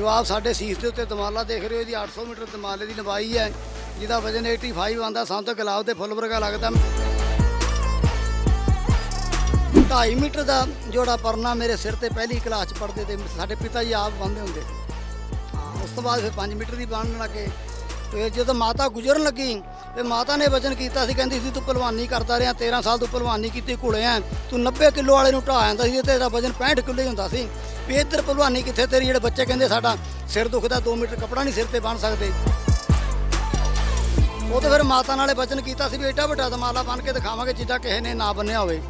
ਜੋ ਆਪ ਸਾਡੇ ਸੀਸ ਦੇ ਉੱਤੇ ਦਮਾਲਾ ਦੇਖ ਰਹੇ ਹੋ, ਇਹਦੀ 800 ਮੀਟਰ ਦਮਾਲੇ ਦੀ ਲੰਬਾਈ ਹੈ, ਜਿਹਦਾ ਵਜਨ 85 ਆਂਦਾ ਸਾਨੂੰ ਤਾਂ ਗੁਲਾਬ ਦੇ ਫੁੱਲ ਵਰਗਾ ਲੱਗਦਾ। 2.5 ਮੀਟਰ ਦਾ ਜੋੜਾ ਪਰਨਾ ਮੇਰੇ ਸਿਰ ਤੇ ਪਹਿਲੀ ਕਲਾਸ ਚ ਪੜਦੇ ਤੇ, ਸਾਡੇ ਪਿਤਾ ਜੀ ਆਪ ਬੰਨਦੇ ਹੁੰਦੇ। ਹਾਂ, ਉਸ ਤੋਂ ਬਾਅਦ ਫਿਰ 5 ਮੀਟਰ ਦੀ ਬੰਨਣ ਲੱਗੇ ਤੇ ਜਦੋਂ ਮਾਤਾ ਗੁਜ਼ਰਨ ਲੱਗੀ, ਤੇ ਮਾਤਾ ਨੇ ਵਚਨ ਕੀਤਾ ਸੀ, ਕਹਿੰਦੀ ਸੀ, ਤੂੰ ਪਹਿਲਵਾਨੀ ਕਰਦਾ ਰਿਹਾ 13 ਸਾਲ ਤੂੰ ਪਹਿਲਵਾਨੀ ਕੀਤੀ ਘੋੜੇ ਆ ਤੂੰ 90 ਕਿਲੋ ਵਾਲੇ ਨੂੰ ਢਾਹ ਜਾਂਦਾ ਸੀ, ਤੇ ਤੇਰਾ ਵਜਨ 65 ਕਿਲੋ ਹੀ ਹੁੰਦਾ ਸੀ। ਵੀ ਇੱਧਰ ਭਲਵਾਨੀ ਕਿੱਥੇ ਤੇਰੀ? ਜਿਹੜੇ ਬੱਚੇ ਕਹਿੰਦੇ ਸਾਡਾ ਸਿਰ ਦੁਖਦਾ 2 ਮੀਟਰ ਕੱਪੜਾ ਨਹੀਂ ਸਿਰ ਤੇ ਬੰਨ ਸਕਦੇ। ਉਹ ਤੇ ਫਿਰ ਮਾਤਾ ਨਾਲੇ ਵਚਨ ਕੀਤਾ ਸੀ ਵੀ ਏਡਾ ਵੱਡਾ ਦਮਾਲਾ ਬਣ ਕੇ ਦਿਖਾਵਾਂਗੇ ਜਿੱਦਾਂ ਕਿਸੇ ਨੇ ਨਾ ਬੰਨਿਆ ਹੋਵੇ।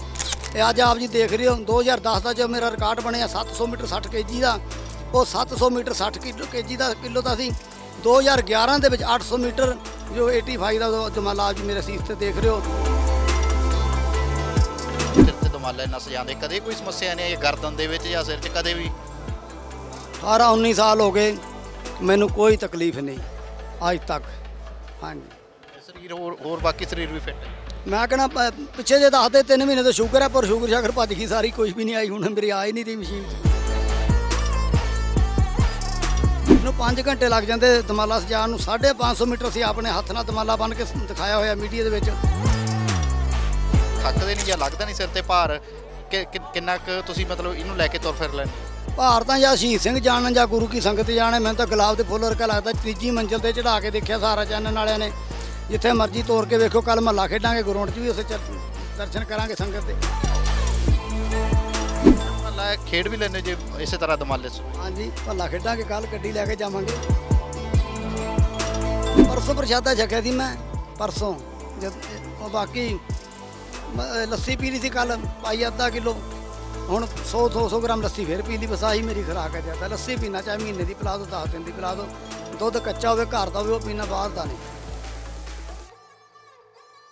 ਤੇ ਅੱਜ ਆਪ ਜੀ ਦੇਖ ਰਹੇ ਹੋ 2010 ਦਾ ਜੋ ਮੇਰਾ ਰਿਕਾਰਡ ਬਣਿਆ 700 ਮੀਟਰ 60 ਕੇਜੀ ਦਾ, ਉਹ 700 ਮੀਟਰ 60 ਕਿਲੋ ਕੇਜੀ ਦਾ ਕਿਲੋ ਦਾ ਸੀ। 2011 ਦੇ ਵਿੱਚ 800 ਮੀਟਰ ਜੋ 85 ਦਾ ਜਮਾਲਾ ਦਮਾਲਾ ਆਪ ਜੀ ਮੇਰੇ ਸੀਸ ਤੇ ਦੇਖ ਰਹੇ ਹੋ। ਸਿਰ ਦਮਾਲੇ ਨਸ ਜਾਂਦੇ। ਕਦੇ ਕੋਈ ਸਮੱਸਿਆ ਨਹੀਂ ਆਈ ਗਰਦਨ ਦੇ ਵਿੱਚ ਜਾਂ ਸਿਰ 'ਚ ਕਦੇ ਵੀ। 18 19 ਸਾਲ ਹੋ ਗਏ ਮੈਨੂੰ ਕੋਈ ਤਕਲੀਫ ਨਹੀਂ ਅੱਜ ਤੱਕ। ਹਾਂਜੀ। ਸਰੀਰ ਹੋਰ ਹੋਰ ਬਾਕੀ ਸਰੀਰ ਵੀ ਫਿੱਟ ਹੈ। ਮੈਂ ਕਹਿੰਦਾ ਪ- ਪਿੱਛੇ ਜੇ ਦੱਸਦੇ 3 ਮਹੀਨੇ ਤੋਂ ਸ਼ੂਗਰ ਹੈ ਪਰ ਸ਼ੂਗਰ ਸ਼ਾਗਰ ਭੱਜ ਗਈ ਸਾਰੀ ਕੁਝ ਵੀ ਨਹੀਂ ਆਈ ਹੁਣ ਮੇਰੀ ਆ ਹੀ ਨਹੀਂ ਰਹੀ ਮਸ਼ੀਨ 'ਚ। ਇਹਨੂੰ 5 ਘੰਟੇ ਲੱਗ ਜਾਂਦੇ ਦਮਾਲਾ ਸਜਾਉਣ ਨੂੰ। 550 ਮੀਟਰ ਅਸੀਂ ਆਪਣੇ ਹੱਥ ਨਾਲ ਦਮਾਲਾ ਬੰਨ ਕੇ ਦਿਖਾਇਆ ਹੋਇਆ ਮੀਡੀਆ ਦੇ ਵਿੱਚ। ਥੱਕਦੇ ਨਹੀਂ ਜਾਂ ਲੱਗਦਾ ਨਹੀਂ ਸਿਰ ਤੇ ਭਾਰ ਕਿੰਨਾ ਕੁ ਤੁਸੀਂ ਮਤਲਬ ਇਹਨੂੰ ਲੈ ਕੇ ਤੁਰ ਫਿਰ ਲੈਂਦੇ? ਭਾਰ ਤਾਂ ਜਾਂ ਸ਼ਹੀਦ ਸਿੰਘ ਜਾਣਨ ਜਾਂ ਗੁਰੂ ਕੀ ਸੰਗਤ ਜਾਣੇ ਮੈਨੂੰ ਤਾਂ ਗੁਲਾਬ ਦੇ ਫੁੱਲ ਵਰਗਾ ਲੱਗਦਾ ਤੀਜੀ ਮੰਜ਼ਿਲ ਤੇ ਚੜਾ ਕੇ ਦੇਖਿਆ ਸਾਰਾ ਚੈਨਲ ਵਾਲਿਆਂ ਨੇ। ਜਿੱਥੇ ਮਰਜ਼ੀ ਤੋਰ ਕੇ ਵੇਖੋ ਕੱਲ ਮਹੱਲਾ ਖੇਡਾਂਗੇ ਗਰਾਊਂਡ 'ਚ ਵੀ ਉਸੇ ਦਰਸ਼ਨ ਕਰਾਂਗੇ ਸੰਗਤ ਦੇ। ਮੱਲਾ ਖੇਡ ਵੀ ਲੈਂਦੇ ਜੇ ਇਸੇ ਤਰ੍ਹਾਂ ਦਮਾਲੇ 'ਚ? ਹਾਂਜੀ ਭੱਲਾ ਖੇਡਾਂਗੇ ਕੱਲ ਗੱਡੀ ਲੈ ਕੇ ਜਾਵਾਂਗੇ। ਪਰਸੋਂ ਪ੍ਰਸ਼ਾਦਾ ਛਕਿਆ ਸੀ ਮੈਂ ਪਰਸੋਂ। ਜਦ ਉਹ ਬਾਕੀ ਮ- ਲੱਸੀ ਪੀ ਲਈ ਸੀ ਕੱਲ ਪਾਈ ਅੱਧਾ ਕਿਲੋ। ਹੁਣ 100 200 ਗ੍ਰਾਮ ਲੱਸੀ ਫੇਰ ਪੀ ਲਈ ਬਸ ਆਹੀ ਮੇਰੀ ਖੁਰਾਕ ਹੈ ਜ਼ਿਆਦਾ। ਲੱਸੀ ਪੀਣਾ ਚਾਹੇ ਮਹੀਨੇ ਦੀ ਪਿਲਾ ਦਿਓ 10 ਦਿਨ ਦੀ ਪਿਲਾ ਦਿਓ ਦੁੱਧ ਕੱਚਾ ਹੋਵੇ ਘਰ ਦਾ ਹੋਵੇ ਉਹ ਪੀਣਾ ਬਾਹਰ ਦਾ ਨਹੀਂ।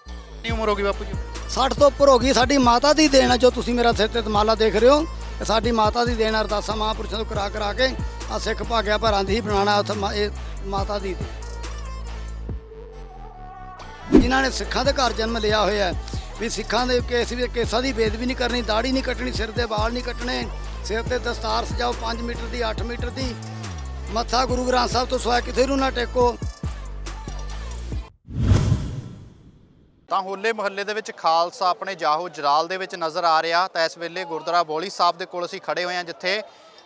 ਕਿੰਨੀ ਉਮਰ ਹੋ ਗਈ ਬਾਪੂ ਜੀ? 60 ਤੋਂ ਉੱਪਰ ਹੋ ਗਈ ਸਾਡੀ ਮਾਤਾ ਦੀ ਦੇਣ ਹੈ ਜੋ ਤੁਸੀਂ ਮੇਰਾ ਸਿਰ ਤੇ ਤਮਾਲਾ ਦੇਖ ਰਹੇ ਹੋ। ਇਹ ਸਾਡੀ ਮਾਤਾ ਦੀ ਦੇਣ ਹੈ, ਅਰਦਾਸਾਂ ਮਹਾਂਪੁਰਸ਼ਾਂ ਤੋਂ ਕਰਾ ਕਰਾ ਕੇ ਆ ਸਿੱਖ ਭਾਗਿਆ ਭਰਾਂ ਦੀ ਹੀ ਬਣਾਉਣਾ ਉੱਥੇ ਮਾ- ਇਹ ਮਾਤਾ ਦੀ ਦੇਣ। ਜਿਨ੍ਹਾਂ ਨੇ ਸਿੱਖਾਂ ਦੇ ਘਰ ਜਨਮ ਲਿਆ ਹੋਇਆ ਹੈ, ਵੀ ਸਿੱਖਾਂ ਦੇ ਕੇਸ ਵੀ, ਕੇਸਾਂ ਦੀ ਬੇਦਬੀ ਨਹੀਂ ਕਰਨੀ ਦਾੜੀ ਨਹੀਂ ਕੱਟਣੀ, ਸਿਰ ਦੇ ਵਾਲ ਨਹੀਂ ਕੱਟਣੇ, ਸਿਰ ਤੇ ਦਸਤਾਰ ਸਜਾਓ 5 ਮੀਟਰ ਦੀ 8 ਮੀਟਰ ਦੀ। ਮੱਥਾ ਗੁਰੂ ਗ੍ਰੰਥ ਸਾਹਿਬ ਤੋਂ ਸਿਵਾਏ ਕਿਤੇ ਨੂੰ ਨਾ ਟੇਕੋ। ਤਾਂ ਹੋਲੇ ਮਹੱਲੇ ਦੇ ਵਿੱਚ ਖਾਲਸਾ ਆਪਣੇ ਜਾਹੋ ਜਲਾਲ ਦੇ ਵਿੱਚ ਨਜ਼ਰ ਆ ਰਿਹਾ। ਤਾਂ ਇਸ ਵੇਲੇ ਗੁਰਦੁਆਰਾ ਬੋਲੀ ਸਾਹਿਬ ਦੇ ਕੋਲ ਅਸੀਂ ਖੜੇ ਹੋਏ ਹਾਂ, ਜਿੱਥੇ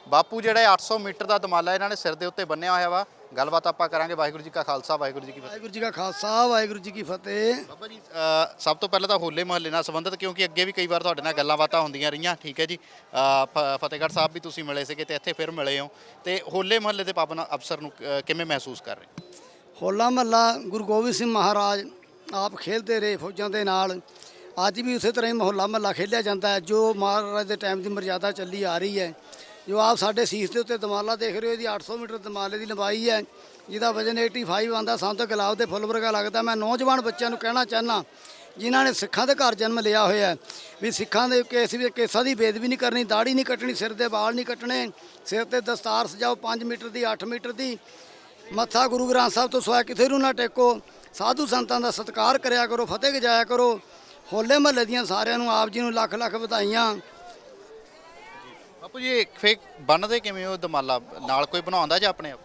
ਬਾਪੂ ਜਿਹੜਾ ਇਹ 800 ਮੀਟਰ ਦਾ ਦਮਾਲਾ ਇਹਨਾਂ ਨੇ ਸਿਰ ਦੇ ਉੱਤੇ ਬੰਨਿਆ ਹੋਇਆ ਵਾ। ਗੱਲਬਾਤ ਆਪਾਂ ਕਰਾਂਗੇ। ਵਾਹਿਗੁਰੂ ਜੀ ਕਾ ਖਾਲਸਾ ਵਾਹਿਗੁਰੂ ਜੀ ਕੀ ਫਤਿਹ। ਵਾਹਿਗੁਰੂ ਜੀ ਕਾ ਖਾਲਸਾ ਵਾਹਿਗੁਰੂ ਜੀ ਕੀ ਫਤਿਹ। ਬਾਬਾ ਜੀ ਅ, ਸਭ ਤੋਂ ਪਹਿਲਾਂ ਤਾਂ ਹੋਲੇ ਮਹੱਲੇ ਨਾਲ ਸੰਬੰਧਿਤ ਕਿਉਂਕਿ ਅੱਗੇ ਵੀ ਕਈ ਵਾਰ ਤੁਹਾਡੇ ਨਾਲ ਗੱਲਾਂ ਬਾਤਾਂ ਹੁੰਦੀਆਂ ਰਹੀਆਂ। ਠੀਕ ਹੈ ਜੀ। ਅ, ਫ- ਫਤਿਹਗੜ੍ਹ ਸਾਹਿਬ ਵੀ ਤੁਸੀਂ ਮਿਲੇ ਸੀਗੇ ਤੇ ਇੱਥੇ ਫਿਰ ਮਿਲੇ ਹੋ। ਤੇ ਹੋਲੇ ਮਹੱਲੇ ਦੇ ਪਾਵਨ ਅਵਸਰ ਨੂੰ ਅ, ਕਿਵੇਂ ਮਹਿਸੂਸ ਕਰ ਰਹੇ ਹੋ? ਹੋਲਾ ਮਹੱਲਾ ਗੁਰੂ ਗੋਬਿੰਦ ਸਿੰਘ ਮਹਾਰਾਜ ਆਪ ਖੇਡਦੇ ਰਹੇ ਫੌਜਾਂ ਦੇ ਨਾਲ। ਅੱਜ ਵੀ ਉਸੇ ਤਰ੍ਹਾਂ ਹੀ ਮਹੱਲਾ ਮਹੱਲਾ ਖੇਡਿਆ ਜਾਂਦਾ ਹੈ। ਜੋ ਮਹਾਰਾਜ ਦੇ ਟਾਈਮ ਦੀ ਮਰਜ਼ਾਦਾ ਚੱਲੀ ਆ ਰਹੀ ਹੈ। ਜੋ ਆਪ ਸਾਡੇ ਸੀਸ ਦੇ ਉੱਤੇ ਦਮਾਲਾ ਦੇਖ ਰਹੇ ਹੋ ਇਹਦੀ 800 ਮੀਟਰ ਦਮਾਲੇ ਦੀ ਲੰਬਾਈ ਹੈ। ਜਿਹਦਾ ਵਜਨ 85 ਆਂਦਾ ਸਾਨੂੰ ਤਾਂ ਗੁਲਾਬ ਦੇ ਫੁੱਲ ਵਰਗਾ ਲੱਗਦਾ। ਮੈਂ ਨੌਜਵਾਨ ਬੱਚਿਆਂ ਨੂੰ ਕਹਿਣਾ ਚਾਹਨਾ ਜਿਨ੍ਹਾਂ ਨੇ ਸਿੱਖਾਂ ਦੇ ਘਰ ਜਨਮ ਲਿਆ ਹੋਇਆ ਹੈ, ਵੀ ਸਿੱਖਾਂ ਦੇ ਕੇਸ ਵੀ ਕੇਸਾਂ ਦੀ ਬੇਦਬੀ ਨਹੀਂ ਕਰਨੀ ਦਾੜੀ ਨਹੀਂ ਕੱਟਣੀ ਸਿਰ ਦੇ ਵਾਲ ਨਹੀਂ ਕੱਟਣੇ ਸਿਰ ਤੇ ਦਸਤਾਰ ਸਜਾਓ 5 ਮੀਟਰ ਦੀ 8 ਮੀਟਰ ਦੀ। ਮੱਥਾ ਗੁਰੂ ਗ੍ਰੰਥ ਸਾਹਿਬ ਤੋਂ ਸਿਵਾਏ ਕਿਥੇ ਨੂੰ ਨਾ ਟੇਕੋ। ਸਾਧੂ ਸੰਤਾਂ ਦਾ ਸਤਿਕਾਰ ਕਰਿਆ ਕਰੋ ਫਤਿਹ ਗਜਾਇਆ ਕਰੋ। ਹੋਲੇ ਮਹੱਲੇ ਦੀਆਂ ਸਾਰਿਆਂ ਨੂੰ ਆਪ ਜੀ ਨੂੰ ਲੱਖ ਲੱਖ ਵਧਾਈਆਂ। ਬਾਪੂ ਜੀ ਫੇਕ ਬੰਨਦੇ ਕਿਵੇਂ ਹੋ ਦਮਾਲਾ? ਨਾਲ ਕੋਈ ਬਣਾਉਂਦਾ ਜਾਂ ਆਪਣੇ ਆਪ?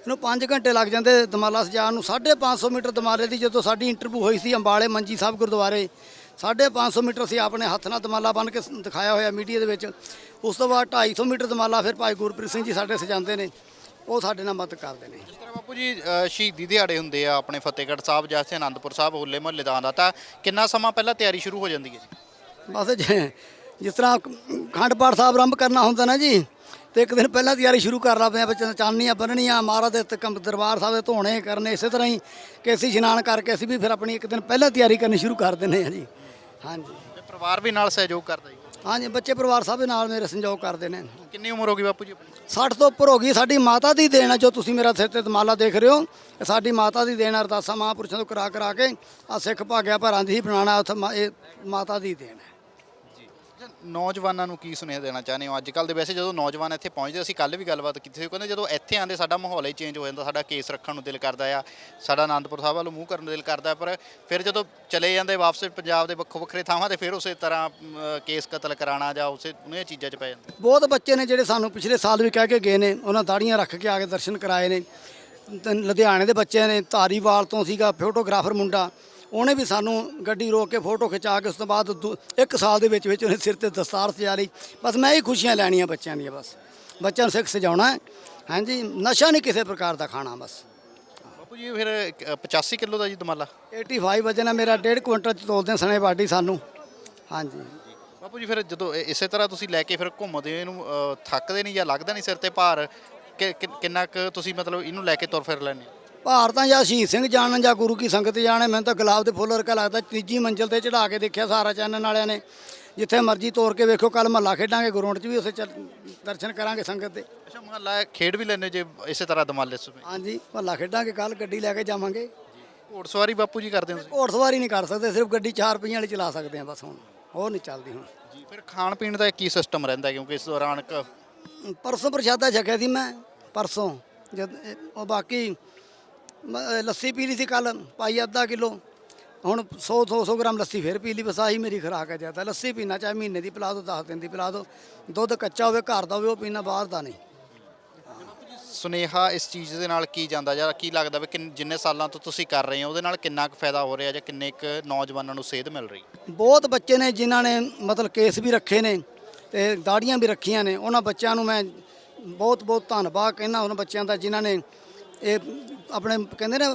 ਇਹਨੂੰ 5 ਘੰਟੇ ਲੱਗ ਜਾਂਦੇ ਦਮਾਲਾ ਸਜਾਉਣ ਨੂੰ। 550 ਮੀਟਰ ਦਮਾਲੇ ਦੀ ਜਦੋਂ ਸਾਡੀ ਇੰਟਰਵਿਊ ਹੋਈ ਸੀ ਅੰਬਾਲੇ ਮੰਜੀ ਸਾਹਿਬ ਗੁਰਦੁਆਰੇ 550 ਮੀਟਰ ਅਸੀਂ ਆਪਣੇ ਹੱਥ ਨਾਲ ਦਮਾਲਾ ਬੰਨ ਕੇ ਸ- ਦਿਖਾਇਆ ਹੋਇਆ ਮੀਡੀਆ ਦੇ ਵਿੱਚ। ਉਸ ਤੋਂ ਬਾਅਦ 250 ਮੀਟਰ ਦਮਾਲਾ ਫਿਰ ਭਾਈ ਗੁਰਪ੍ਰੀਤ ਸਿੰਘ ਜੀ ਸਾਡੇ ਸਜਾਉਂਦੇ ਨੇ। ਉਹ ਸਾਡੇ ਨਾਲ ਮਦਦ ਕਰਦੇ ਨੇ। ਜਿਸ ਤਰ੍ਹਾਂ ਬਾਪੂ ਜੀ ਸ਼ਹੀਦੀ ਦਿਹਾੜੇ ਹੁੰਦੇ ਆ ਆਪਣੇ ਫਤਿਹਗੜ੍ਹ ਸਾਹਿਬ ਜਾਂ ਇੱਥੇ ਆਨੰਦਪੁਰ ਸਾਹਿਬ ਹੋਲੇ ਮਹੱਲੇ ਦਾ ਆਉਂਦਾ ਤਾਂ ਕਿੰਨਾ ਸਮਾਂ ਪਹਿਲਾਂ ਤਿਆਰੀ ਸ਼ੁਰੂ ਹੋ ਜਾਂਦੀ ਹੈ ਜੀ? ਬਸ ਜੇ- ਜਿਸ ਤਰ੍ਹਾਂ ਖੰਡ ਪਾਠ ਸਾਹਿਬ ਆਰੰਭ ਕਰਨਾ ਹੁੰਦਾ ਨਾ ਜੀ ਤੇ ਇੱਕ ਦਿਨ ਪਹਿਲਾਂ ਤਿਆਰੀ ਸ਼ੁਰੂ ਕਰ ਲਾ ਪਿਆ ਬੱਚਿਆਂ ਚਾਨਣੀਆਂ ਬੰਨਣੀਆਂ ਮਹਾਰਾਜ ਦੇ ਤਕਮ ਦਰਬਾਰ ਸਾਹਿਬ ਦੇ ਧੋਣੇ ਕਰਨੇ ਇਸੇ ਤਰ੍ਹਾਂ ਹੀ ਕਿ ਅਸੀਂ ਇਸ਼ਨਾਨ ਕਰਕੇ ਅਸੀਂ ਵੀ ਫਿਰ ਆਪਣੀ ਇੱਕ ਦਿਨ ਪਹਿਲਾਂ ਤਿਆਰੀ ਕਰਨੀ ਸ਼ੁਰੂ ਕਰ ਦਿੰਦੇ ਹਾਂ ਜੀ। ਹਾਂਜੀ। ਤੇ ਪਰਿਵਾਰ ਵੀ ਨਾਲ ਸਹਿਯੋਗ ਕਰਦਾ ਜੀ? ਹਾਂਜੀ ਬੱਚੇ ਪਰਿਵਾਰ ਸਭ ਦੇ ਨਾਲ ਮੇਰੇ ਸੰਯੋਗ ਕਰਦੇ ਨੇ। ਕਿੰਨੀ ਉਮਰ ਹੋ ਗਈ ਬਾਪੂ ਜੀ ਆਪਣੀ? 60 ਤੋਂ ਉੱਪਰ ਹੋ ਗਈ ਸਾਡੀ ਮਾਤਾ ਦੀ ਦੇਣ ਹੈ ਜੋ ਤੁਸੀਂ ਮੇਰਾ ਸਿਰ ਤੇ ਦਮਾਲਾ ਦੇਖ ਰਹੇ ਹੋ ਇਹ ਸਾਡੀ ਮਾਤਾ ਦੀ ਦੇਣ ਅਰਦਾਸਾਂ ਮਹਾਂਪੁਰਸ਼ਾਂ ਤੋਂ ਕਰਾ ਕਰਾ ਕੇ ਆ ਸਿੱਖ ਭਾਗਿਆ ਭਰਾਂ ਦੀ ਹੀ ਮਾ- ਇਹ ਮਾਤਾ ਦੀ ਦੇਣ ਹੈ ਨੌਜਵਾਨਾਂ ਨੂੰ ਕੀ ਸੁਨੇਹਾ ਦੇਣਾ ਚਾਹੁੰਦੇ ਹੋ? ਅੱਜ ਕੱਲ ਦੇ ਵੈਸੇ ਜਦੋਂ ਨੌਜਵਾਨ ਇੱਥੇ ਪਹੁੰਚਦੇ, ਅਸੀਂ ਕੱਲ ਵੀ ਗੱਲਬਾਤ ਕੀਤੀ ਸੀ। ਕਹਿੰਦੇ ਜਦੋਂ ਇੱਥੇ ਆਂਦੇ ਸਾਡਾ ਮਾਹੌਲ ਹੀ ਚੇਂਜ ਹੋ ਜਾਂਦਾ, ਸਾਡਾ ਕੇਸ ਰੱਖਣ ਨੂੰ ਦਿਲ ਕਰਦਾ ਆ, ਸਾਡਾ ਆਨੰਦਪੁਰ ਸਾਹਿਬ ਵੱਲ ਮੂੰਹ ਕਰਨ ਨੂੰ ਦਿਲ ਕਰਦਾ। ਪਰ ਫਿਰ ਜਦੋਂ ਚਲੇ ਜਾਂਦੇ ਵਾਪਸ, ਪੰਜਾਬ ਦੇ ਵੱਖੋ ਵੱਖਰੇ ਥਾਵਾਂ ਤੇ ਫਿਰ ਉਸੇ ਤਰ੍ਹਾਂ ਕੇਸ ਕਤਲ ਕਰਾਉਣਾ ਜਾਂ ਉਸੇ ਉਹਨੇ ਚੀਜ਼ਾਂ 'ਚ ਪੈ ਜਾਂਦੇ। ਬਹੁਤ ਬੱਚੇ ਨੇ ਜਿਹੜੇ ਸਾਨੂੰ ਪਿਛਲੇ ਸਾਲ ਵੀ ਕਹਿ ਕੇ ਗਏ ਨੇ, ਉਹਨਾਂ ਦਾੜੀਆਂ ਰੱਖ ਕੇ ਆ ਕੇ ਦਰਸ਼ਨ ਕਰਾਏ ਨੇ। ਲੁਧਿਆਣੇ ਦੇ ਬੱਚਿਆਂ ਨੇ, ਧਾਰੀਵਾਲ ਤੋਂ ਸੀਗਾ, ਫੋਟੋਗ੍ਰਾਫਰ ਮੁੰਡਾ। ਉਹਨੇ ਵੀ ਸਾਨੂੰ ਗੱਡੀ ਰੋਕ ਕੇ ਫੋਟੋ ਖਿਚਾ ਕੇ ਉਸ ਤੋਂ ਬਾਅਦ ਦੂ- ਇੱਕ ਸਾਲ ਦੇ ਵਿੱਚ ਵਿੱਚ ਉਹਨੇ ਸਿਰ ਤੇ ਦਸਤਾਰ ਸਜਾ ਲਈ। ਬਸ ਮੈਂ ਹੀ ਖੁਸ਼ੀਆਂ ਲੈਣੀਆਂ ਬੱਚਿਆਂ ਦੀਆਂ ਬਸ। ਬੱਚਿਆਂ ਨੂੰ ਸਿੱਖ ਸਜਾਉਣਾ ਹੈ। ਹਾਂਜੀ ਨਸ਼ਾ ਨਹੀਂ ਕਿਸੇ ਪ੍ਰਕਾਰ ਦਾ ਖਾਣਾ ਬਸ। ਬਾਪੂ ਜੀ ਫਿਰ ਅ, 85 ਕਿਲੋ ਦਾ ਜੀ ਦਮਾਲਾ। 85 ਵਜਨ ਹੈ ਮੇਰਾ 1.5 ਕੁਇੰਟਲ ਚ ਤੋਲਦੇ ਸਣੇ ਬਾਡੀ ਸਾਨੂੰ। ਹਾਂਜੀ। ਬਾਪੂ ਜੀ ਫਿਰ ਜਦੋਂ ਇਸੇ ਤਰ੍ਹਾਂ ਤੁਸੀਂ ਲੈ ਕੇ ਫਿਰ ਘੁੰਮਦੇ ਹੋ ਇਹਨੂੰ ਅ, ਥੱਕਦੇ ਨਹੀਂ ਜਾਂ ਲੱਗਦਾ ਨਹੀਂ ਸਿਰ ਤੇ ਭਾਰ? ਕਿ- ਕਿ- ਕਿੰਨਾ ਕੁ ਤੁਸੀਂ ਮਤਲਬ ਇਹਨੂੰ ਲੈ ਕੇ ਤੁਰ ਫਿਰ ਲੈਂਦੇ ਹੋ? ਭਾਰ ਤਾਂ ਜਾਂ ਸ਼ਹੀਦ ਸਿੰਘ ਜਾਣਨ ਜਾਂ ਗੁਰੂ ਕੀ ਸੰਗਤ ਜਾਣੇ ਮੈਨੂੰ ਤਾਂ ਗੁਲਾਬ ਦੇ ਫੁੱਲ ਵਰਗਾ ਲੱਗਦਾ। ਤੀਜੀ ਮੰਜ਼ਲ ਤੇ ਚੜਾ ਕੇ ਦੇਖਿਆ ਸਾਰਾ ਚੈਨਲ ਵਾਲਿਆਂ ਨੇ। ਜਿੱਥੇ ਮਰਜ਼ੀ ਤੋਰ ਕੇ ਵੇਖੋ ਕੱਲ ਮਹੱਲਾ ਖੇਡਾਂਗੇ ਗਰਾਊਂਡ 'ਚ ਵੀ ਉਸੇ ਦਰਸ਼ਨ ਕਰਾਂਗੇ ਸੰਗਤ ਦੇ। ਅੱਛਾ ਮਹੱਲਾ ਖੇਡ ਵੀ ਲੈਂਦੇ ਜੇ ਇਸੇ ਤਰ੍ਹਾਂ ਦਮਾਲੇ ਸਮੇਂ ਹਾਂਜੀ ਮਹੱਲਾ ਖੇਡਾਂਗੇ ਕੱਲ ਗੱਡੀ ਲੈ ਕੇ ਜਾਵਾਂਗੇ। ਘੋੜਸਵਾਰੀ ਬਾਪੂ ਜੀ ਕਰਦੇ ਹੋ ਤੁਸੀਂ? ਘੋੜ ਸਵਾਰੀ ਨਹੀਂ ਕਰ ਸਕਦੇ ਸਿਰਫ ਗੱਡੀ 4 ਪਹੀਆਂ ਵਾਲੀ ਚਲਾ ਸਕਦੇ ਆ ਬਸ ਹੁਣ ਹੋਰ ਨਹੀਂ ਚੱਲਦੀ ਹੁਣ। ਜੀ ਫਿਰ ਖਾਣ ਪੀਣ ਦਾ ਕੀ ਸਿਸਟਮ ਰਹਿੰਦਾ ਕਿਉਂਕਿ ਇਸ ਦੌਰਾਨ ਪਰਸੋਂ ਪ੍ਰਸ਼ਾਦਾ ਛਕਿਆ ਸੀ ਮੈਂ ਪਰਸੋਂ ਜਦ ਇਹ- ਉਹ ਬਾਕੀ ਮ- ਲੱਸੀ ਪੀ ਲਈ ਸੀ ਕੱਲ ਪਾਈ ਅੱਧਾ ਕਿਲੋ। ਹੁਣ 100 200 ਗ੍ਰਾਮ ਲੱਸੀ ਫਿਰ ਪੀ ਲਈ ਬਸ ਆਹੀ ਮੇਰੀ ਖੁਰਾਕ ਹੈ ਜ਼ਿਆਦਾ। ਲੱਸੀ ਪੀਣਾ ਚਾਹੇ ਮਹੀਨੇ ਦੀ ਪਿਲਾ ਦਿਓ 10 ਦਿਨ ਦੀ ਪਿਲਾ ਦਿਓ ਦੁੱਧ ਕੱਚਾ ਹੋਵੇ ਘਰ ਦਾ ਹੋਵੇ ਉਹ ਪੀਣਾ ਬਾਹਰ ਦਾ ਨਹੀਂ। ਸੁਨੇਹਾ ਇਸ ਚੀਜ਼ ਦੇ ਨਾਲ ਕੀ ਜਾਂਦਾ ਜਾਂ ਕੀ ਲੱਗਦਾ ਵੀ ਕਿੰਨ- ਜਿੰਨੇ ਸਾਲਾਂ ਤੋਂ ਤੁਸੀਂ ਕਰ ਰਹੇ ਹੋ ਉਹਦੇ ਨਾਲ ਕਿੰਨਾ ਕੁ ਫਾਇਦਾ ਹੋ ਰਿਹਾ ਜਾਂ ਕਿੰਨੇ ਕੁ ਨੌਜਵਾਨਾਂ ਨੂੰ ਸੇਧ ਮਿਲ ਰਹੀ? ਬਹੁਤ ਬੱਚੇ ਨੇ ਜਿਨ੍ਹਾਂ ਨੇ ਮਤਲਬ ਕੇਸ ਵੀ ਰੱਖੇ ਨੇ ਤੇ ਦਾੜੀਆਂ ਵੀ ਰੱਖੀਆਂ ਨੇ। ਉਹਨਾਂ ਬੱਚਿਆਂ ਨੂੰ ਮੈਂ ਬਹੁਤ ਬਹੁਤ ਧੰਨਵਾਦ ਕਹਿੰਦਾ। ਉਹਨਾਂ ਬੱਚਿਆਂ ਦਾ ਜਿਨ੍ਹਾਂ ਨੇ ਇਹ ਆਪਣੇ ਕਹਿੰਦੇ ਨੇ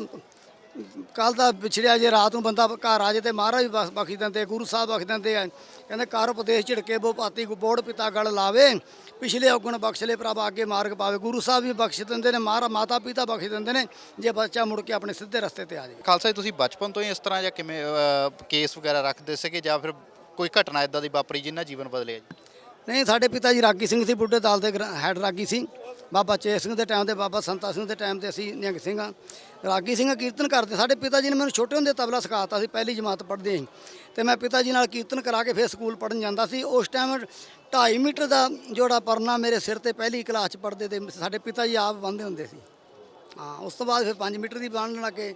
ਕੱਲ ਦਾ ਵਿਛੜਿਆ ਜੇ ਰਾਤ ਨੂੰ ਬੰਦਾ ਘਰ ਆ ਜੇ ਤੇ ਮਹਾਰਾਜ ਬਖਸ਼ ਦਿੰਦੇ ਗੁਰੂ ਸਾਹਿਬ ਬਖਸ਼ ਦਿੰਦੇ ਆ। ਕਹਿੰਦੇ ਕਰ ਉਪਦੇਸ਼ ਝਿੜਕੇ ਬੋ ਪਾਤੀ ਕੋ ਬੋੜ ਪਿਤਾ ਗਲ ਲਾਵੇ ਪਿਛਲੇ ਔਗਣ ਬਖਸ਼ ਲੈ ਪ੍ਰਭ ਅੱਗੇ ਮਾਰਗ ਪਾਵੇ। ਗੁਰੂ ਸਾਹਿਬ ਵੀ ਬਖਸ਼ ਦਿੰਦੇ ਨੇ ਮਹਾਰਾ ਮਾਤਾ ਪਿਤਾ ਬਖਸ਼ ਦਿੰਦੇ ਨੇ ਜੇ ਬੱਚਾ ਮੁੜ ਕੇ ਆਪਣੇ ਸਿੱਧੇ ਰਸਤੇ ਤੇ ਆ ਜਾਵੇ। ਖਾਲਸਾ ਜੀ ਤੁਸੀਂ ਬਚਪਨ ਤੋਂ ਹੀ ਇਸ ਤਰ੍ਹਾਂ ਜਾਂ ਕਿਵੇਂ ਕੇਸ ਵਗੈਰਾ ਰੱਖਦੇ ਸੀਗੇ ਜਾਂ ਫਿਰ ਕੋਈ ਘਟਨਾ ਇਦਾਂ ਦੀ ਵਾਪਰੀ ਜਿੰਨਾ ਜੀਵਨ ਬਦਲਿਆ ਜੀ? ਨਹੀਂ ਸਾਡੇ ਪਿਤਾ ਜੀ ਰਾਗੀ ਸਿੰਘ ਸੀ ਬੁੱਢੇ ਦਲ ਦੇ ਹੈਡ ਰਾਗੀ ਸੀ। ਬਾਬਾ ਚੇਤ ਸਿੰਘ ਦੇ ਟਾਈਮ ਤੇ, ਬਾਬਾ ਸੰਤਾ ਸਿੰਘ ਦੇ ਟਾਈਮ ਤੇ ਅਸੀਂ ਨਿਹੰਗ ਸਿੰਘ ਹਾਂ ਰਾਗੀ ਸਿੰਘ ਕੀਰਤਨ ਕਰਦੇ। ਸਾਡੇ ਪਿਤਾ ਜੀ ਨੇ ਮੈਨੂੰ ਛੋਟੇ ਹੁੰਦੇ ਤਬਲਾ ਸਿਖਾਤਾ ਸੀ, ਪਹਿਲੀ ਜਮਾਤ ਪੜ੍ਹਦੇ ਸੀ। ਤੇ ਮੈਂ ਪਿਤਾ ਜੀ ਨਾਲ ਕੀਰਤਨ ਕਰਾ ਕੇ ਫਿਰ ਸਕੂਲ ਪੜਨ ਜਾਂਦਾ ਸੀ। ਉਸ ਟਾਈਮ 2.5 ਮੀਟਰ ਦਾ ਜੋੜਾ ਪਰਨਾ ਮੇਰੇ ਸਿਰ ਤੇ ਪਹਿਲੀ ਕਲਾਸ ਚ ਪੜਦੇ ਤੇ ਸਾਡੇ ਪਿਤਾ ਜੀ ਆਪ ਬੰਨ੍ਹਦੇ ਹੁੰਦੇ ਸੀ। ਹਾਂ, ਉਸ ਤੋਂ ਬਾਅਦ ਫਿਰ 5 ਮੀਟਰ ਦੀ ਬੰਨ੍ਹਣ ਕੇ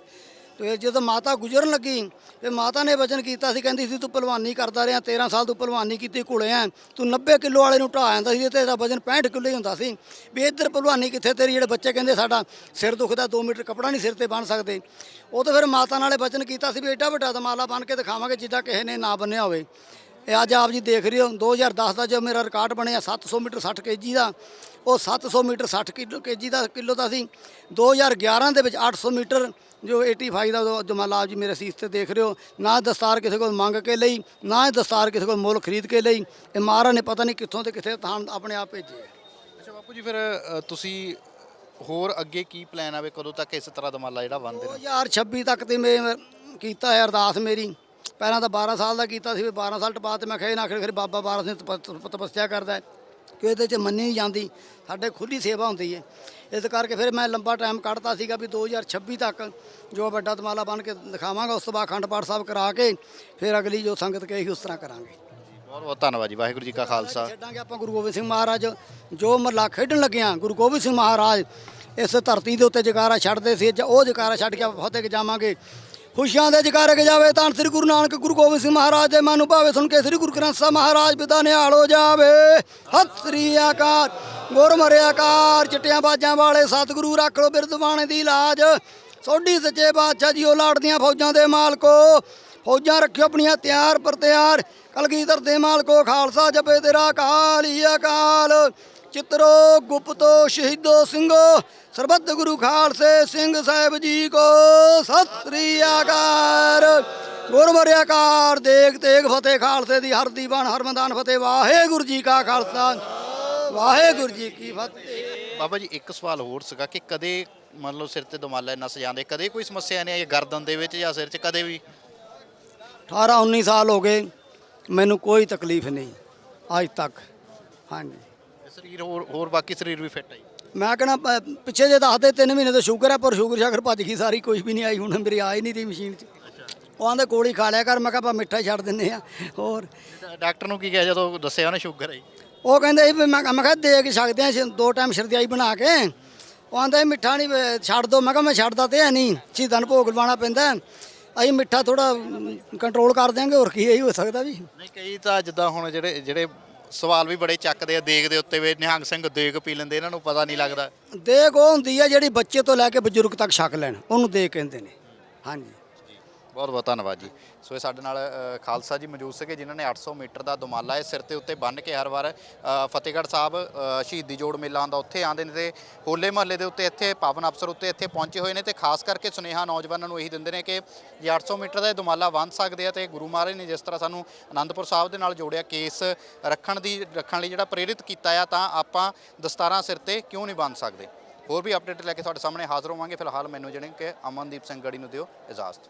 ਤੇ ਜਦੋਂ ਮਾਤਾ ਗੁਜ਼ਰਨ ਲੱਗੀ, ਤੇ ਮਾਤਾ ਨੇ ਵਚਨ ਕੀਤਾ ਸੀ, ਕਹਿੰਦੀ ਸੀ, ਤੂੰ ਪਹਿਲਵਾਨੀ ਕਰਦਾ ਰਿਹਾ 13 ਸਾਲ ਤੂੰ ਪਹਿਲਵਾਨੀ ਕੀਤੀ ਘੁਲੇ ਤੂੰ 90 ਕਿਲੋ ਵਾਲੇ ਨੂੰ ਢਾਹ ਜਾਂਦਾ ਸੀ ਤੇ ਇਹਦਾ ਵਜਨ 65 ਕਿਲੋ ਹੀ ਹੁੰਦਾ ਸੀ। ਵੀ ਇੱਧਰ ਪਹਿਲਵਾਨੀ ਕਿੱਥੇ ਤੇਰੀ? ਜਿਹੜੇ ਬੱਚੇ ਕਹਿੰਦੇ, ਸਾਡਾ ਸਿਰ ਦੁਖਦਾ 2 ਮੀਟਰ ਕੱਪੜਾ ਨਹੀਂ ਸਿਰ ਤੇ ਬੰਨ ਸਕਦੇ। ਉਹ ਤਾਂ ਫਿਰ ਮਾਤਾ ਨਾਲੇ ਵਚਨ ਕੀਤਾ ਸੀ ਵੀ ਐਡਾ ਵੱਡਾ ਦਮਾਲਾ ਬੰਨ ਕੇ ਦਿਖਾਵਾਂਗੇ ਜਿੱਦਾਂ ਕਿਸੇ ਨੇ ਨਾ ਬੰਨਿਆ ਹੋਵੇ। ਇਹ ਅੱਜ ਆਪ ਜੀ ਦੇਖ ਰਹੇ ਹੋ 2010 ਦਾ ਜੋ ਮੇਰਾ ਰਿਕਾਰਡ ਬਣਿਆ 700 ਮੀਟਰ 60 ਕੇਜੀ ਦਾ, ਉਹ 700 ਮੀਟਰ 60 ਕਿਲੋ ਕੇਜੀ ਦਾ ਕਿਲੋ ਦਾ ਸੀ। 2011 ਦੇ ਵਿੱਚ 800 ਮੀਟਰ ਜੋ 85 ਦਾ ਉਦੋਂ ਜਮਾਲਾ ਜੀ ਮੇਰੇ ਸੀਸ ਤੇ ਦੇਖ ਰਹੇ ਹੋ ਨਾ ਦਸਤਾਰ ਕਿਸੇ ਕੋਲ ਮੰਗ ਕੇ ਲਈ ਨਾ ਇਹ ਦਸਤਾਰ ਕਿਸੇ ਕੋਲ ਮੁੱਲ ਖਰੀਦ ਕੇ ਲਈ ਇਹ ਮਹਾਰਾਜ ਨੇ ਪਤਾ ਨਹੀਂ ਕਿੱਥੋਂ ਤੇ ਕਿੱਥੇ ਥਾਂ ਆਪਣੇ ਆਪ ਭੇਜੇ ਅੱਛਾ ਬਾਪੂ ਜੀ ਫਿਰ ਤੁਸੀਂ ਹੋਰ ਅੱਗੇ ਕੀ ਪਲਾਨ ਆਵੇ ਕਦੋਂ ਤੱਕ ਇਸ ਤਰ੍ਹਾਂ ਦਮਾਲਾ ਜਿਹੜਾ ਬੰਦ ਦੇਣਾ 2026 ਤੱਕ ਤੇ ਮੈਂ ਕੀਤਾ ਹੈ ਅਰਦਾਸ ਮੇਰੀ। ਪਹਿਲਾਂ ਤਾਂ 12 ਸਾਲ ਦਾ ਕੀਤਾ ਸੀ ਫਿਰ 12 ਸਾਲ ਟਪਾ ਤੇ ਮੈਂ ਕਿਹਾ ਇਹ ਨਾ ਫਿਰ ਬਾਬਾ 12 ਦਿਨ ਤਪ- ਤਪੱਸਿਆ ਕਰਦਾ ਹੈ। ਕਿ ਇਹਦੇ 'ਚ ਮੰਨੀ ਨਹੀਂ ਜਾਂਦੀ। ਸਾਡੇ ਖੁੱਲੀ ਸੇਵਾ ਹੁੰਦੀ ਹੈ ਇਸ ਕਰਕੇ ਫਿਰ ਮੈਂ ਲੰਬਾ ਟਾਈਮ ਕੱਢਤਾ ਸੀਗਾ ਵੀ 2026 ਤੱਕ ਜੋ ਵੱਡਾ ਤਮਾਲਾ ਬਣ ਕੇ ਦਿਖਾਵਾਂਗਾ ਉਸ ਤੋਂ ਬਾਅਦ ਅਖੰਡ ਪਾਠ ਸਾਹਿਬ ਕਰਾ ਕੇ ਫਿਰ ਅਗਲੀ ਜੋ ਸੰਗਤ ਕਹੇਗੀ ਉਸ ਤਰ੍ਹਾਂ ਕਰਾਂਗੇ। ਬਹੁਤ ਬਹੁਤ ਧੰਨਵਾਦ ਜੀ ਵਾਹਿਗੁਰੂ ਜੀ ਕਾ ਖਾਲਸਾ। ਛੱਡਾਂਗੇ ਆਪਾਂ ਗੁਰੂ ਗੋਬਿੰਦ ਸਿੰਘ ਮਹਾਰਾਜ। ਜੋ ਮਹੱਲਾ ਖੇਡਣ ਲੱਗਿਆਂ ਗੁਰੂ ਗੋਬਿੰਦ ਸਿੰਘ ਮਹਾਰਾਜ ਇਸ ਧਰਤੀ ਦੇ ਉੱਤੇ ਜਕਾਰਾ ਛੱਡਦੇ ਸੀ ਜ- ਉਹ ਜਕਾਰਾ ਛੱਡ ਕੇ ਆਪਾਂ ਫਤਿਹ ਕੇ ਜਾਵਾਂਗੇ। ਖੁਸ਼ੀਆਂ ਦੇ ਜਕਾਰੇ ਕੇ ਜਾਵੇ ਤਾਂ ਸ੍ਰੀ ਗੁਰੂ ਨਾਨਕ, ਗੁਰੂ ਗੋਬਿੰਦ ਸਿੰਘ ਮਹਾਰਾਜ ਦੇ ਮਨ ਨੂੰ ਭਾਵੇ, ਸੁਣ ਕੇ ਸ੍ਰੀ ਗੁਰੂ ਗ੍ਰੰਥ ਸਾਹਿਬ ਮਹਾਰਾਜ ਪਿਤਾ ਨਿਹਾਲ ਹੋ ਜਾਵੇ। ਸਤਿ ਸ੍ਰੀ ਅਕਾਲ। ਗੁਰ ਮਰਿਆਕਾਰ ਚਿੱਟਿਆਂ ਬਾਜਾਂ ਵਾਲੇ ਸਤਿਗੁਰੂ ਰੱਖ ਲੋ ਬਿਰਧ ਦੀ ਲਾਜ। ਸੋਢੀ ਸੱਚੇ ਬਾਦਸ਼ਾਹ ਜੀਓ ਲਾੜਦੀਆਂ ਫੌਜਾਂ ਦੇ ਮਾਲਕੋ ਫੌਜਾਂ ਰੱਖਿਓ ਆਪਣੀਆਂ ਤਿਆਰ ਪਰ ਤਿਆਰ। ਕਲਗੀਧਰ ਦੇ ਮਾਲਕੋ ਖਾਲਸਾ ਜਪੇ ਤੇਰਾ ਕਾਲ ਹੀ ਅਕਾਲ। ਚਿਤਰੋ ਗੁਪਤੋ ਸ਼ਹੀਦੋ ਸਿੰਘੋ ਸਰਬੱਤ ਗੁਰੂ ਖਾਲਸੇ ਸਿੰਘ ਸਾਹਿਬ ਜੀ ਕੋ। ਸਤਿ ਸ੍ਰੀ ਅਕਾਲ। ਗੁਰਮਰਿਆਕਾਰ ਦੇਖ ਤੇਗ ਫਤਿਹ ਖਾਲਸੇ ਦੀ ਹਰ ਦੀਵਾਨ ਹਰ ਮੈਦਾਨ ਫਤਿਹ। ਵਾਹਿਗੁਰੂ ਜੀ ਕਾ ਖਾਲਸਾ ਵਾਹਿਗੁਰੂ ਜੀ ਕੀ ਫਤਿਹ। ਬਾਬਾ ਜੀ ਇੱਕ ਸਵਾਲ ਹੋਰ ਸੀਗਾ ਕਿ ਕਦੇ ਮੰਨ ਲਓ ਸਿਰ ਤੇ ਦਮਾਲਾ ਇੰਨਾ ਸਜਾਉਂਦੇ ਕਦੇ ਕੋਈ ਸਮੱਸਿਆ ਨਹੀਂ ਆਈ ਗਰਦਨ ਦੇ ਵਿੱਚ ਜਾਂ ਸਿਰ 'ਚ ਕਦੇ ਵੀ? 18 19 ਸਾਲ ਹੋ ਗਏ ਮੈਨੂੰ ਕੋਈ ਤਕਲੀਫ ਨਹੀਂ ਅੱਜ ਤੱਕ। ਹਾਂਜੀ। ਸਰੀਰ ਹੋਰ ਹੋਰ ਬਾਕੀ ਸਰੀਰ ਵੀ ਫਿੱਟ ਹੈ। ਮੈਂ ਕਹਣਾ ਪਿੱਛੇ ਜੇ ਦੱਸਦੇ ਤਿੰਨ ਮਹੀਨੇ ਤੋਂ ਸ਼ੂਗਰ ਹੈ ਪਰ ਸ਼ੂਗਰ ਸ਼ਾਗਰ ਭੱਜ ਗਈ ਸਾਰੀ ਕੁਝ ਵੀ ਨਹੀਂ ਆਈ ਹੁਣ ਮੇਰੀ ਆ ਹੀ ਨਹੀਂ ਰਹੀ ਮਸ਼ੀਨ 'ਚ। ਉਹ ਆਂਦੇ ਗੋਲੀ ਖਾ ਲਿਆ ਕਰ ਮੈਂ ਕਿਹਾ ਆਪਾਂ ਮਿੱਠਾ ਹੀ ਛੱਡ ਦਿੰਨੇ ਆ ਹੋਰ। ਡਾਕਟਰ ਨੂੰ ਕੀ ਕਿਹਾ ਜਦੋਂ ਦੱਸਿਆ ਉਹਨੇ ਸ਼ੂਗਰ ਹੈ ਉਹ ਕਹਿੰਦੇ ਸੀ ਵੀ ਮੈਂ ਮੈਂ ਕਿਹਾ ਦੇ ਕੇ ਸਕਦੇ ਆ ਦੋ ਟਾਈਮ ਸ਼ਰਦਿਆਈ ਬਣਾ ਕੇ। ਉਹ ਆਂਦਾ ਮਿੱਠਾ ਨਹੀਂ ਛੱਡ ਦੋ ਮੈਂ ਕਿਹਾ ਮੈਂ ਛੱਡਦਾ ਤੇ ਹੈ ਨਹੀਂ ਸ਼ਹੀਦਾਂ ਨੂੰ ਭੋਗ ਲਵਾਉਣਾ ਪੈਂਦਾ ਅਸੀਂ ਮਿੱਠਾ ਥੋੜਾ ਕੰਟਰੋਲ ਕਰ ਦਿਆਂਗੇ ਹੋਰ ਕੀ ਇਹੀ ਹੋ ਸਕਦਾ ਵੀ। ਨਹੀਂ ਕਈ ਤਾਂ ਜਿੱਦਾਂ ਹੁਣ ਜਿਹੜੇ ਜਿਹੜੇ ਸਵਾਲ ਵੀ ਬੜੇ ਚੱਕਦੇ ਆ ਦੇਖ ਦੇ ਉੱਤੇ ਵੀ ਨਿਹੰਗ ਸਿੰਘ ਦੇਗ ਪੀ ਲੈਂਦੇ, ਇਹਨਾਂ ਨੂੰ ਪਤਾ ਨਹੀਂ ਲੱਗਦਾ। ਦੇਗ ਉਹ ਹੁੰਦੀ ਆ ਜਿਹੜੀ ਬੱਚੇ ਤੋਂ ਲੈ ਕੇ ਬਜ਼ੁਰਗ ਤੱਕ ਛਕ ਲੈਣ, ਉਹਨੂੰ ਦੇਖ ਕਹਿੰਦੇ ਨੇ। ਹਾਂਜੀ। ਬਹੁਤ ਬਹੁਤ ਧੰਨਵਾਦ ਜੀ। ਸੋ ਇਹ ਸਾਡੇ ਨਾਲ ਖਾਲਸਾ ਜੀ ਮੌਜੂਦ ਸੀਗੇ, ਜਿਨ੍ਹਾਂ ਨੇ 800 ਮੀਟਰ ਦਾ ਦੁਮਾਲਾ ਇਹ ਸਿਰ ਤੇ ਉੱਤੇ ਬੰਨ ਕੇ ਹਰ ਵਾਰ ਫਤਿਹਗੜ੍ਹ ਸਾਹਿਬ ਸ਼ਹੀਦੀ ਜੋੜ ਮੇਲਾ ਆਉਂਦਾ, ਉੱਥੇ ਆਉਂਦੇ ਨੇ ਤੇ ਹੋਲੇ ਮਹੱਲੇ ਦੇ ਉੱਤੇ ਇੱਥੇ ਪਾਵਨ ਅਫਸਰ ਉੱਤੇ ਇੱਥੇ ਪਹੁੰਚੇ ਹੋਏ ਨੇ ਤੇ ਖਾਸ ਕਰਕੇ ਸੁਨੇਹਾ ਨੌਜਵਾਨਾਂ ਨੂੰ ਇਹੀ ਦਿੰਦੇ ਨੇ ਕਿ ਜੇ 800 ਮੀਟਰ ਦਾ ਇਹ ਦੁਮਾਲਾ ਬੰਨ ਸਕਦੇ ਆ ਤੇ ਗੁਰੂ ਮਹਾਰਾਜ ਨੇ ਜਿਸ ਤਰ੍ਹਾਂ ਸਾਨੂੰ ਆਨੰਦਪੁਰ ਸਾਹਿਬ ਦੇ ਨਾਲ ਜੋੜਿਆ ਕੇਸ ਰੱਖਣ ਦੀ, ਰੱਖਣ ਲਈ ਜਿਹੜਾ ਪ੍ਰੇਰਿਤ ਕੀਤਾ ਆ, ਤਾਂ ਆਪਾਂ ਦਸਤਾਰਾਂ ਸਿਰ ਤੇ ਕਿਉਂ ਨਹੀਂ ਬੰਨ ਸਕਦੇ? ਹੋਰ ਵੀ ਅਪਡੇਟ ਲੈ ਕੇ ਤੁਹਾਡੇ ਸਾਹਮਣੇ ਹਾਜ਼ਰ ਹੋਵਾਂਗੇ। ਫਿਲਹਾਲ ਮੈਨੂੰ ਜਿਹੜੇ ਕਿ ਅਮਨਦੀਪ ਸਿੰਘ ਗੜੀ ਨੂੰ ਦਿਓ ਇਜਾਜ਼ਤ।